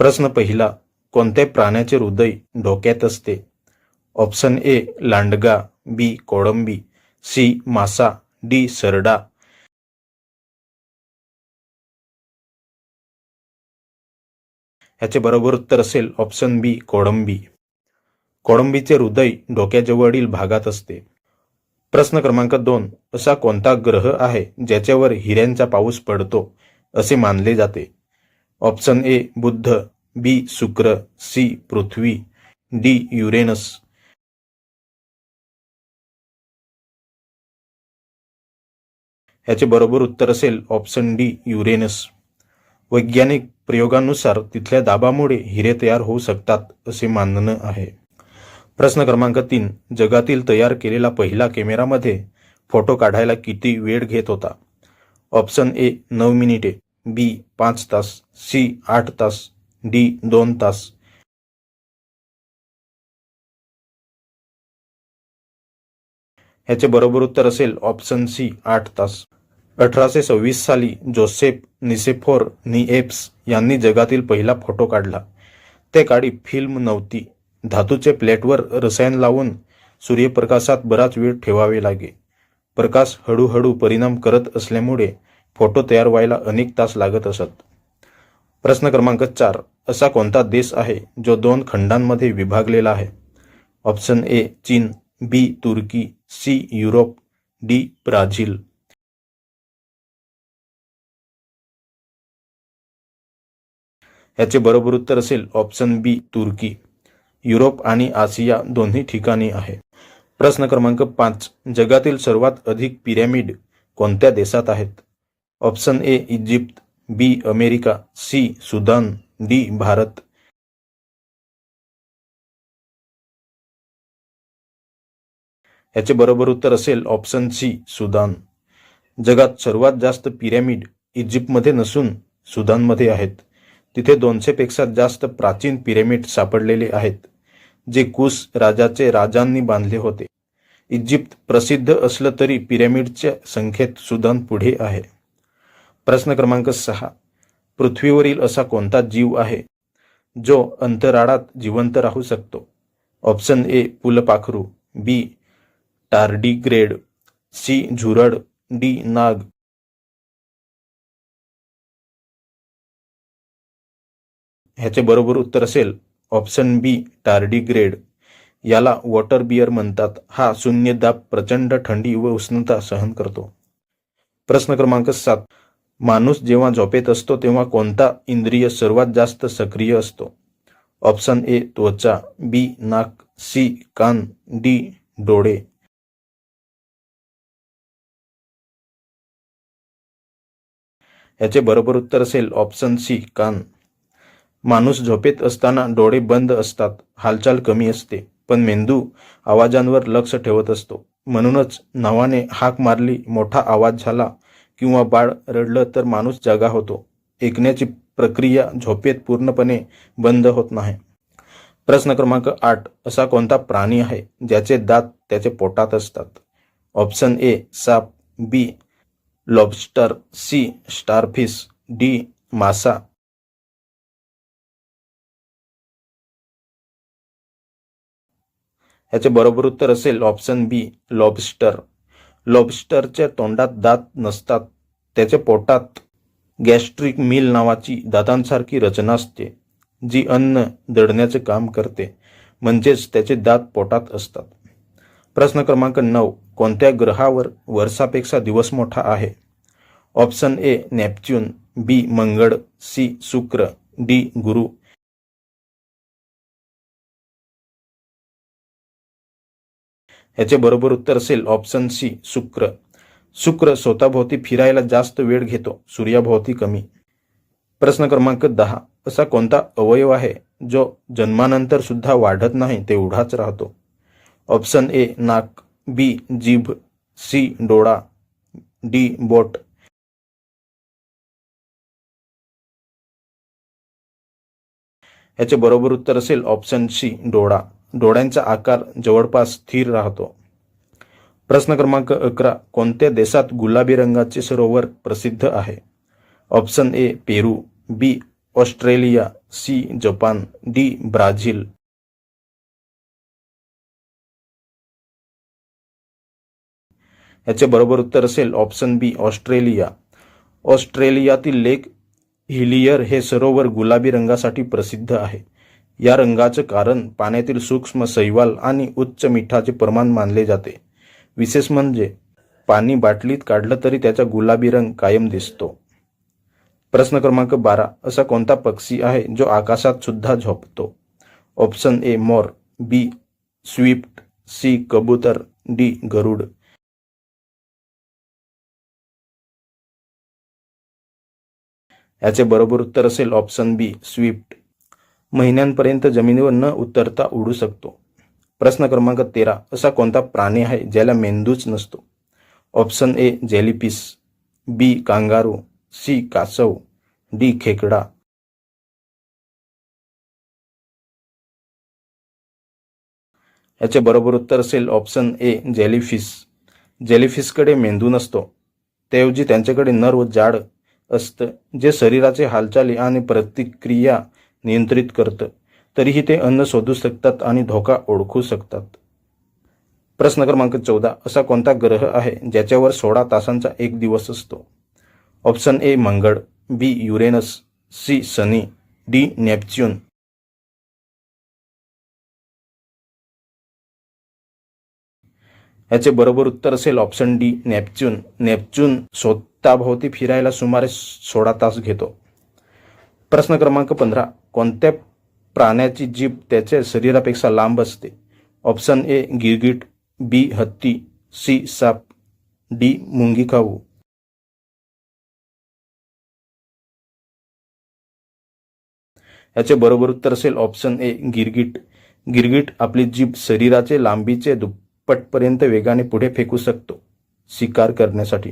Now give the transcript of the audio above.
प्रश्न पहिला कोणत्या प्राण्याचे हृदय डोक्यात असते? ऑप्शन ए लांडगा बी कोळंबी सी मासा डी सरडा. ह्याचे बरोबर उत्तर असेल ऑप्शन बी कोळंबी. कोळंबीचे हृदय डोक्याजवळील भागात असते. प्रश्न क्रमांक दोन असा कोणता ग्रह आहे ज्याच्यावर हिऱ्यांचा पाऊस पडतो असे मानले जाते? ऑप्शन ए बुद्ध बी शुक्र सी पृथ्वी डी युरेनस ह्याचे बरोबर उत्तर असेल ऑप्शन डी युरेनस वैज्ञानिक प्रयोगानुसार तिथल्या दाबामुळे हिरे तयार होऊ शकतात असे मानणं आहे. प्रश्न क्रमांक तीन जगातील तयार केलेला पहिला कॅमेरामध्ये फोटो काढायला किती वेळ घेत होता? ऑप्शन ए नऊ मिनिटे. बी पाच तास सी आठ तास डी दोन तास. ह्याचे बरोबर उत्तर असेल ऑप्शन सी आठ तास. अठराशे सव्वीस साली जोसेफ निसेफोर निएप्स यांनी जगातील पहिला फोटो काढला. ते काळी फिल्म नव्हती. धातूचे प्लेटवर रसायन लावून सूर्यप्रकाशात बराच वेळ ठेवावे लागे. प्रकाश हळूहळू परिणाम करत असल्यामुळे फोटो तयार व्हायला अनेक तास लागत असत. प्रश्न क्रमांक चार असा कोणता देश आहे जो दोन खंडांमध्ये विभागलेला आहे? ऑप्शन ए चीन बी तुर्की सी युरोप डी ब्राझील. याचे बरोबर उत्तर असेल ऑप्शन बी तुर्की. युरोप आणि आशिया दोन्ही ठिकाणी आहे. प्रश्न क्रमांक पाच जगातील सर्वात अधिक पिरॅमिड कोणत्या देशात आहेत? Option A Egypt B America C Sudan D Bharat याचे बरोबर उत्तर असेल ऑप्शन सी सुदान जगात सर्वात जास्त पिरॅमिड इजिप्तमध्ये नसून सुदानमध्ये आहेत. तिथे दोनशेपेक्षा जास्त प्राचीन पिरॅमिड सापडलेले आहेत जे कुस राजाचे राजांनी बांधले होते. इजिप्त प्रसिद्ध असलं तरी पिरॅमिडच्या संख्येत सुदान पुढे आहे. प्रश्न क्रमांक सहा. पृथ्वीवरील असा कोणता जीव आहे? जो अंतराळात जिवंत राहू शकतो? ऑप्शन ए पुलपाखरू बी टार्डीग्रेड. सी झुरड. डी नाग. ह्याचे बरोबर उत्तर असेल ऑप्शन बी टार्डीग्रेड. याला वॉटर बियर म्हणतात. हा शून्य दाब प्रचंड थंडी व उष्णता सहन करतो. प्रश्न क्रमांक सात. माणूस जेव्हा झोपेत असतो तेव्हा कोणता इंद्रिय सर्वात जास्त सक्रिय असतो? ऑप्शन ए त्वचा. बी नाक. सी कान. डी डोळे. याचे बरोबर उत्तर असेल ऑप्शन सी कान. माणूस झोपेत असताना डोळे बंद असतात हालचाल कमी असते पण मेंदू आवाजांवर लक्ष ठेवत असतो. म्हणूनच नावाने हाक मारली मोठा आवाज झाला किंवा बाळ रडलं तर माणूस जागा होतो. ऐकण्याची प्रक्रिया झोपेत पूर्णपणे बंद होत नाही. प्रश्न क्रमांक आठ. असा कोणता प्राणी आहे ज्याचे दात त्याचे पोटात असतात? ऑप्शन ए साप B lobster C starfish D मासा. याचे बरोबर उत्तर असेल ऑप्शन बी लॉबस्टर. लॉबस्टरच्या तोंडात दात नसतात त्याच्या पोटात गॅस्ट्रिक मिल नावाची दातांसारखी रचना असते जी अन्न दडण्याचे काम करते म्हणजेच त्याचे दात पोटात असतात. प्रश्न क्रमांक नऊ कोणत्या ग्रहावर वर्षापेक्षा दिवस मोठा आहे? ऑप्शन ए नेपच्यून बी मंगळ सी शुक्र डी गुरु याचे बरोबर उत्तर असेल ऑप्शन सी शुक्र. शुक्र स्वतःभोवती फिरायला जास्त वेळ घेतो सूर्याभोवती कमी. प्रश्न क्रमांक दहा. असा कोणता अवयव आहे जो जन्मानंतर सुद्धा वाढत नाही तेवढाच राहतो? ऑप्शन ए नाक. बी जीभ. सी डोळा. डी बोट. याचे बरोबर उत्तर असेल ऑप्शन सी डोळा. डोळ्यांचा आकार जवळपास स्थिर राहतो. प्रश्न क्रमांक अकरा कोणत्या देशात गुलाबी रंगाचे सरोवर प्रसिद्ध आहे? Option A Peru B Australia C Japan D Brazil. याचे बरोबर उत्तर असेल ऑप्शन बी ऑस्ट्रेलिया. ऑस्ट्रेलियातील लेक हिलियर हे सरोवर गुलाबी रंगासाठी प्रसिद्ध आहे. या रंगाचं कारण पाण्यातील सूक्ष्म शैवाल आणि उच्च मिठाचे प्रमाण मानले जाते. विशेष म्हणजे पाणी बाटलीत काढलं तरी त्याचा गुलाबी रंग कायम दिसतो. प्रश्न क्रमांक बारा. असा कोणता पक्षी आहे जो आकाशात सुद्धा झोपतो? Option A more. B swift. C कबूतर. डी गरुड. याचे बरोबर उत्तर असेल ऑप्शन बी स्विफ्ट. महिन्यांपर्यंत जमिनीवर न उतरता उडू शकतो. प्रश्न क्रमांक तेरा. असा कोणता प्राणी आहे ज्याला मेंदूच नसतो? Option A jellyfish B kangaroo. C कासव. डी खेकडा. याचे बरोबर उत्तर असेल ऑप्शन ए जेलिफिश. जेलिफिशकडे मेंदू नसतो. त्याऐवजी त्यांच्याकडे नर्व व जाड असतं जे शरीराचे हालचाली आणि प्रतिक्रिया नियंत्रित करतं. तरीही ते अन्न शोधू शकतात आणि धोका ओळखू शकतात. प्रश्न क्रमांक चौदा. असा कोणता ग्रह आहे ज्याच्यावर सोळा तासांचा एक दिवस असतो? ऑप्शन ए मंगळ. B Uranus. सी सनी डी नेपच्यून. याचे बरोबर उत्तर असेल ऑप्शन डी नेपच्यून. नेपच्यून स्वतःभोवती फिरायला सुमारे सोळा तास घेतो. प्रश्न क्रमांक पंधरा. कोणत्या प्राण्याची जीभ त्याच्या शरीरापेक्षा लांब असते? ऑप्शन ए गिरगिट बी हत्ती सी साप डी मुंगी खाऊ. याचे बरोबर उत्तर असेल ऑप्शन ए गिरगिट. गिरगिट आपली जीभ शरीराचे लांबीचे दुप्पटपर्यंत वेगाने पुढे फेकू शकतो शिकार करण्यासाठी.